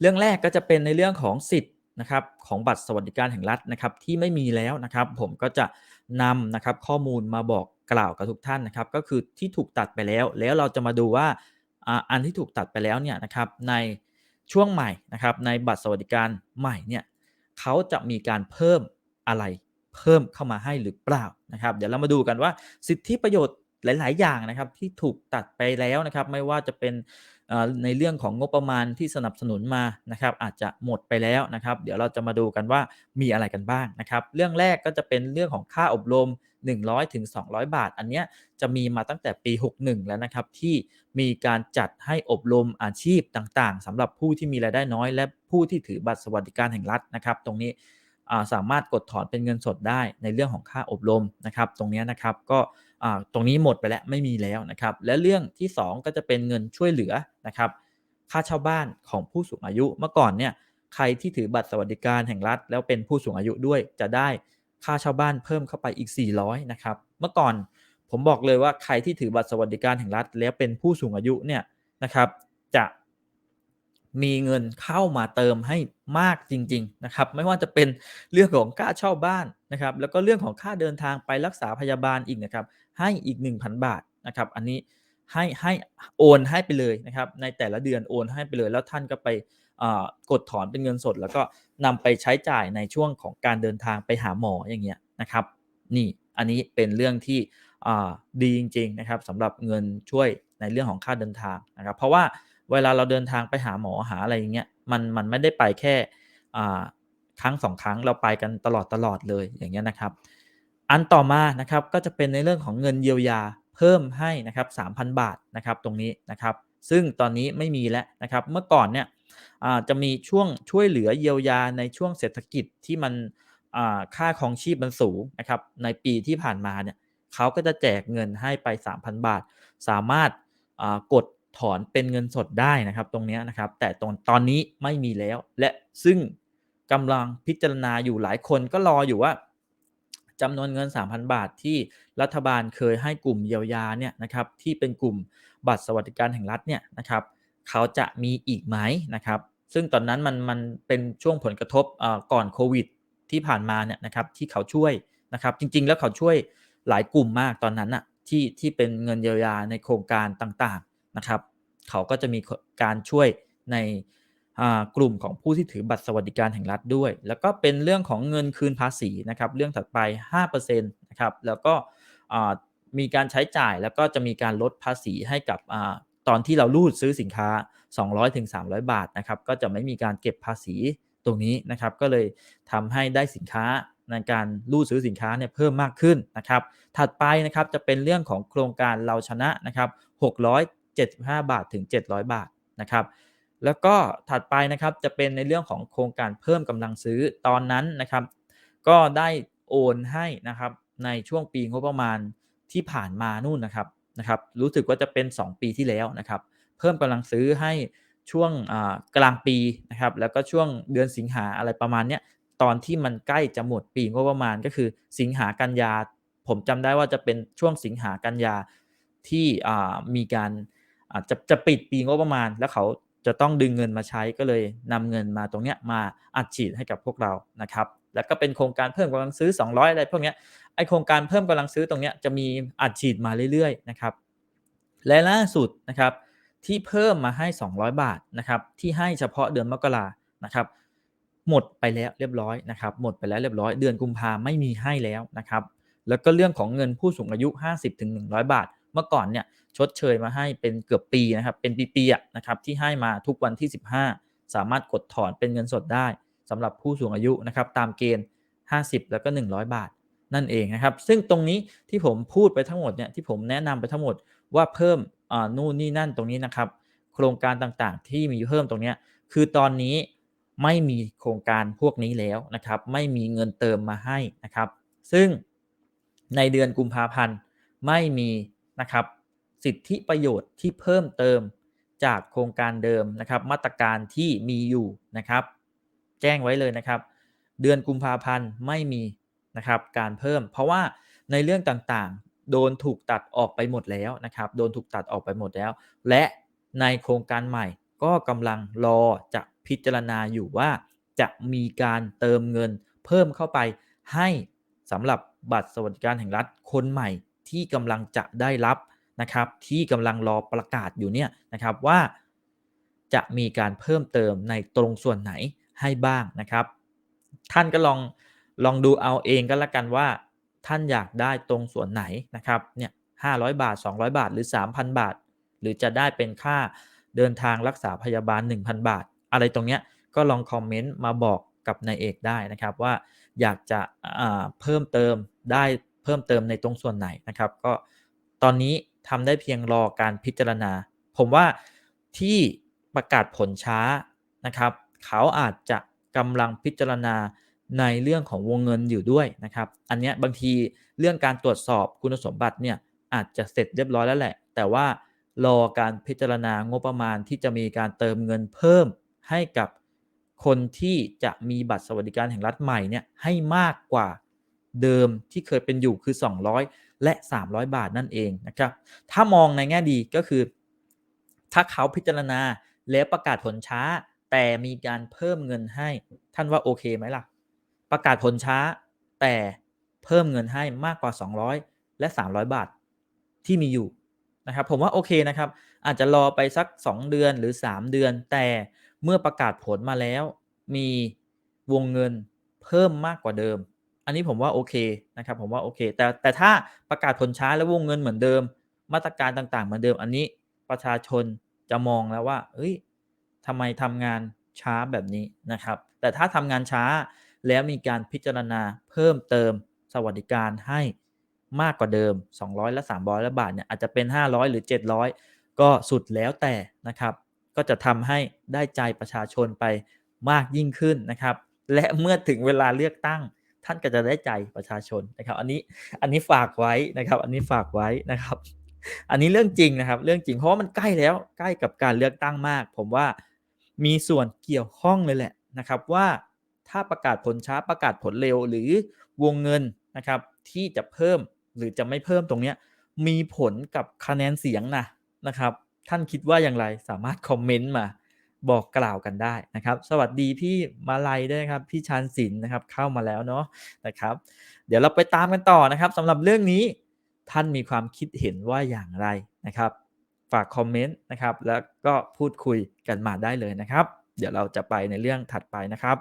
เรื่องแรกก็จะเป็นในเรื่องของสิทธิ์นะครับของบัตรสวัสดิการแห่งรัฐนะครับที่ไม่มีแล้วนะครับ ผมก็จะนำนะครับข้อมูลมาบอกกล่าวกับทุกท่านนะครับ ก็คือที่ถูกตัดไปแล้ว แล้วเราจะมาดูว่าอันที่ถูกตัดไปแล้วเนี่ยนะครับในช่วงใหม่นะครับในบัตรสวัสดิการใหม่เนี่ยเขาจะมีการเพิ่มอะไรเพิ่มเข้ามาให้หรือเปล่านะครับ เดี๋ยวเรามาดูกันว่าสิทธิประโยชน์หลาย ๆ อย่างนะครับที่ถูกตัดไปแล้วนะครับ ไม่ว่าจะเป็น ในเรื่องของงบประมาณที่สนับสนุนมานะครับ อาจจะหมดไปแล้วนะครับ เดี๋ยวเราจะมาดูกันว่ามีอะไรกันบ้างนะครับ เรื่องแรกก็จะเป็นเรื่องของค่าอบรม 100ถึง200 บาท อันนี้จะมีมาตั้งแต่ปี 61 แล้วนะครับ ที่มีการจัดให้อบรมอาชีพต่างๆสำหรับผู้ที่มีรายได้น้อย และผู้ที่ถือบัตรสวัสดิการแห่งรัฐนะครับ ตรงนี้สามารถกดถอนเป็นเงินสดได้ในเรื่องของค่าอบรมนะครับ ตรงนี้นะครับก็ ตรงนี้หมดไปแล้วไม่มีแล้วนะครับ และเรื่องที่ 2 ก็จะเป็นเงินช่วยเหลือนะครับ ค่าเช่าบ้านของผู้สูงอายุเมื่อก่อนเนี่ยใครที่ถือบัตรสวัสดิการแห่งรัฐ แล้วเป็นผู้สูงอายุด้วยจะได้ค่าเช่าบ้านเพิ่มเข้าไปอีก 400นะครับเมื่อก่อนผมบอกเลยว่าใครที่ถือบัตรสวัสดิการแห่งรัฐ แล้วเป็นผู้สูงอายุเนี่ยนะครับ จะมีเงินเข้ามาเติมให้มากจริง ๆนะครับ ไม่ว่าจะเป็นเรื่องของค่าเช่าบ้าน นะครับแล้วก็เรื่องของค่าเดินทางไปรักษาพยาบาลอีกนะครับให้อีก 1,000 บาทนะครับอันนี้ให้ให้โอนให้ไปเลยนะครับในแต่ละเดือนโอนให้ไปเลย แล้วท่านก็ไปกดถอนเป็นเงินสด แล้วก็นำไปใช้จ่ายในช่วงของการเดินทางไปหาหมออย่างเงี้ยนะครับนี่อันนี้เป็นเรื่องที่ดีจริงๆนะครับสำหรับเงินช่วยในเรื่องของค่าเดินทางนะครับเพราะว่าเวลาเราเดินทางไปหาหมอหาอะไรอย่างเงี้ยมันมันไม่ได้ไปแค่ ครั้งสองครั้งเราไปกันตลอดตลอดเลยอย่างเงี้ยนะครับ อันต่อมานะครับก็จะเป็นในเรื่องของเงินเยียวยาเพิ่มให้นะครับ3,000 บาทนะครับตรงนี้นะครับ ซึ่งตอนนี้ไม่มีแล้วนะครับเมื่อก่อนเนี่ยจะมีช่วงช่วยเหลือเยียวยาในช่วงเศรษฐกิจที่มันค่าครองชีพมันสูงนะครับในปีที่ผ่านมาเนี่ยเขาก็จะแจกเงินให้ไป 3,000 บาท สามารถกดถอนเป็นเงินสดได้นะครับ ตรงนี้นะครับ แต่ตอนตอนนี้ไม่มีแล้ว และซึ่ง กำลังพิจารณาอยู่หลายคนก็รออยู่ว่าจำนวนเงิน 3,000 บาทที่รัฐบาลเคยให้กลุ่มเยียวยาเนี่ยนะครับที่เป็นกลุ่มบัตรสวัสดิการแห่งรัฐเนี่ยนะครับเขาจะมีอีกไหมนะครับซึ่งตอนนั้นมันมันเป็นช่วงผลกระทบก่อนโควิดที่ผ่านมาเนี่ยนะครับที่เขาช่วยนะครับจริงๆ แล้วเขาช่วยหลายกลุ่มมากตอนนั้นอะที่ที่เป็นเงินเยียวยาในโครงการต่างๆนะครับ เขาก็จะมีการช่วยใน กลุ่มของผู้ที่ถือบัตรสวัสดิการแห่งรัฐด้วย แล้วก็เป็นเรื่องของเงินคืนภาษีนะครับเรื่องถัดไป 5%นะครับแล้วก็มีการใช้จ่ายแล้วก็จะมีการลดภาษีให้กับอตอนที่เรารูดซื้อสินค้า 200-300 บาทนะครับก็จะไม่มีการเก็บภาษีตรงนี้นะครับก็เลยทำให้ได้สินค้าในการรูดซื้อสินค้าเนี่ยเพิ่มมากขึ้นนะครับ ถัดไปนะครับจะเป็นเรื่องของโครงการเราชนะนะครับ600 75 บาทถึง 700 บาทนะครับ แล้วก็ถัดไปนะครับจะเป็นในเรื่องของโครงการเพิ่มกำลังซื้อตอนนั้นนะครับ ก็ได้โอนให้นะครับในช่วงปีงบประมาณที่ผ่านมานู่นนะครับนะครับรู้สึกว่าจะเป็น 2 ปีที่แล้วนะครับ เพิ่มกำลังซื้อให้ช่วงกลางปีนะครับแล้วก็ช่วงเดือนสิงหาอะไรประมาณเนี้ยตอนที่มันใกล้จะหมดปีงบประมาณก็คือสิงหากันยา ผมจำได้ว่าจะเป็นช่วงสิงหากันยาที่มีการจะจะปิดปีงบประมาณแล้วเขา จะต้องดึงเงินมาใช้ก็เลยนำเงินมาตรงเนี้ยมาอัดฉีดให้กับพวกเรานะครับ แล้วก็เป็นโครงการเพิ่มกำลังซื้อ 200 อะไรพวกเนี้ยไอโครงการเพิ่มกำลังซื้อตรงเนี้ยจะมีอัดฉีดมาเรื่อยๆนะครับและล่าสุดนะครับที่เพิ่มมาให้ 200 บาทนะครับที่ให้เฉพาะเดือนมกรานะครับหมดไปแล้วเรียบร้อยนะครับหมดไปแล้วเรียบร้อยเดือนกุมภาไม่มีให้แล้วนะครับแล้วก็เรื่องของเงินผู้สูงอายุ 50-100 บาท เมื่อก่อนเนี่ยชดเชยมาให้เป็นเกือบปีนะครับ เป็นปีๆนะครับที่ให้มาทุกวันที่ 15 สามารถกดถอนเป็นเงินสดได้สำหรับผู้สูงอายุนะครับตามเกณฑ์ 50 แล้วก็ 100 บาทนั่นเองนะครับ ซึ่งตรงนี้ที่ผมพูดไปทั้งหมดเนี่ยที่ผมแนะนำไปทั้งหมดว่าเพิ่มอ่านู่นนี่นั่นตรงนี้นะครับ โครงการต่างๆ ที่มีเพิ่มตรงนี้คือตอนนี้ไม่มีโครงการพวกนี้แล้วนะครับ ไม่มีเงินเติมมาให้นะครับ ซึ่งในเดือนกุมภาพันธ์ไม่มี นะครับ สิทธิประโยชน์ที่เพิ่มเติมจากโครงการเดิมนะครับ มาตรการที่มีอยู่นะครับ แจ้งไว้เลยนะครับ เดือนกุมภาพันธ์ไม่มีนะครับการเพิ่ม เพราะว่าในเรื่องต่างๆ โดนถูกตัดออกไปหมดแล้วนะครับ โดนถูกตัดออกไปหมดแล้ว และในโครงการใหม่ก็กำลังรอจะพิจารณาอยู่ว่าจะมีการเติมเงินเพิ่มเข้าไปให้สำหรับบัตรสวัสดิการแห่งรัฐคนใหม่ ที่กำลังจะได้รับนะครับ ที่กำลังรอประกาศอยู่เนี่ยนะครับว่าจะมีการเพิ่มเติมในตรงส่วนไหนให้บ้างนะครับ ท่านก็ลองลองดูเอาเองก็แล้วกันว่า ท่านอยากได้ตรงส่วนไหนนะครับเนี่ย500บาท 200 บาท หรือ 3,000 บาท หรือจะได้เป็นค่าเดินทางรักษาพยาบาล 1,000 บาท อะไรตรงเนี้ยก็ลองคอมเมนต์มาบอกกับนายเอกได้นะครับว่าอยากจะเพิ่มเติมได้ พิ่มเติมในตรงส่วนไหนนะครับ ก็ตอนนี้ทำได้เพียงรอการพิจารณา ผมว่าที่ประกาศผลช้านะครับ เขาอาจจะกำลังพิจารณาในเรื่องของวงเงินอยู่ด้วยนะครับ อันนี้บางทีเรื่องการตรวจสอบคุณสมบัติเนี่ยอาจจะเสร็จเรียบร้อยแล้วแหละ แต่ว่ารอการพิจารณางบประมาณที่จะมีการเติมเงินเพิ่มให้กับคนที่จะมีบัตรสวัสดิการแห่งรัฐใหม่เนี่ยให้มากกว่า เดิมที่เคยเป็นอยู่คือ 200 และ 300 บาทนั่นเองนะครับ ถ้ามองในแง่ดีก็คือ ถ้าเขาพิจารณาแล้วประกาศผลช้า แต่มีการเพิ่มเงินให้ท่านว่าโอเคไหมล่ะ ประกาศผลช้า แต่เพิ่มเงินให้มากกว่า 200 และ 300 บาทที่มีอยู่นะครับ ผมว่าโอเคนะครับ อาจจะรอไปสัก 2 เดือนหรือ 3 เดือน แต่เมื่อประกาศผลมาแล้ว มีวงเงินเพิ่มมากกว่าเดิม อันนี้ผมว่าโอเคนะครับผมว่าโอเค แต่แต่ถ้าประกาศผลช้าแล้วงเงินเหมือนเดิม มาตรการต่างๆ เหมือนเดิม อันนี้ประชาชนจะมองแล้วว่าเฮ้ยทำไมทำงานช้าแบบนี้นะครับ แต่ถ้าทำงานช้าแล้วมีการพิจารณาเพิ่มเติมสวัสดิการให้มากกว่าเดิม 200 และ 300ละบาทเนี่ยอาจจะเป็น 500 หรือ 700 ก็สุดแล้วแต่นะครับ ก็จะทำให้ได้ใจประชาชนไปมากยิ่งขึ้นนะครับ และเมื่อถึงเวลาเลือกตั้ง ท่านก็จะได้ใจประชาชนนะครับ อันนี้อันนี้ฝากไว้นะครับ อันนี้ฝากไว้นะครับ อันนี้เรื่องจริงนะครับ เรื่องจริงเพราะว่ามันใกล้แล้วใกล้กับการเลือกตั้งมาก ผมว่ามีส่วนเกี่ยวข้องเลยแหละนะครับว่าถ้าประกาศผลช้าประกาศผลเร็วหรือวงเงินนะครับที่จะเพิ่มหรือจะไม่เพิ่มตรงนี้มีผลกับคะแนนเสียงนะนะครับ ท่านคิดว่าอย่างไรสามารถคอมเมนต์มา บอกกล่าวกันได้นะครับ สวัสดีพี่มาลัยด้วยครับพี่ชานศิลป์นะครับเข้ามาแล้วเนาะนะครับ เดี๋ยวเราไปตามกันต่อนะครับสำหรับเรื่องนี้ท่านมีความคิดเห็นว่าอย่างไรนะครับ ฝากคอมเมนต์นะครับ แล้วก็พูดคุยกันมาได้เลยนะครับ เดี๋ยวเราจะไปในเรื่องถัดไปนะครับ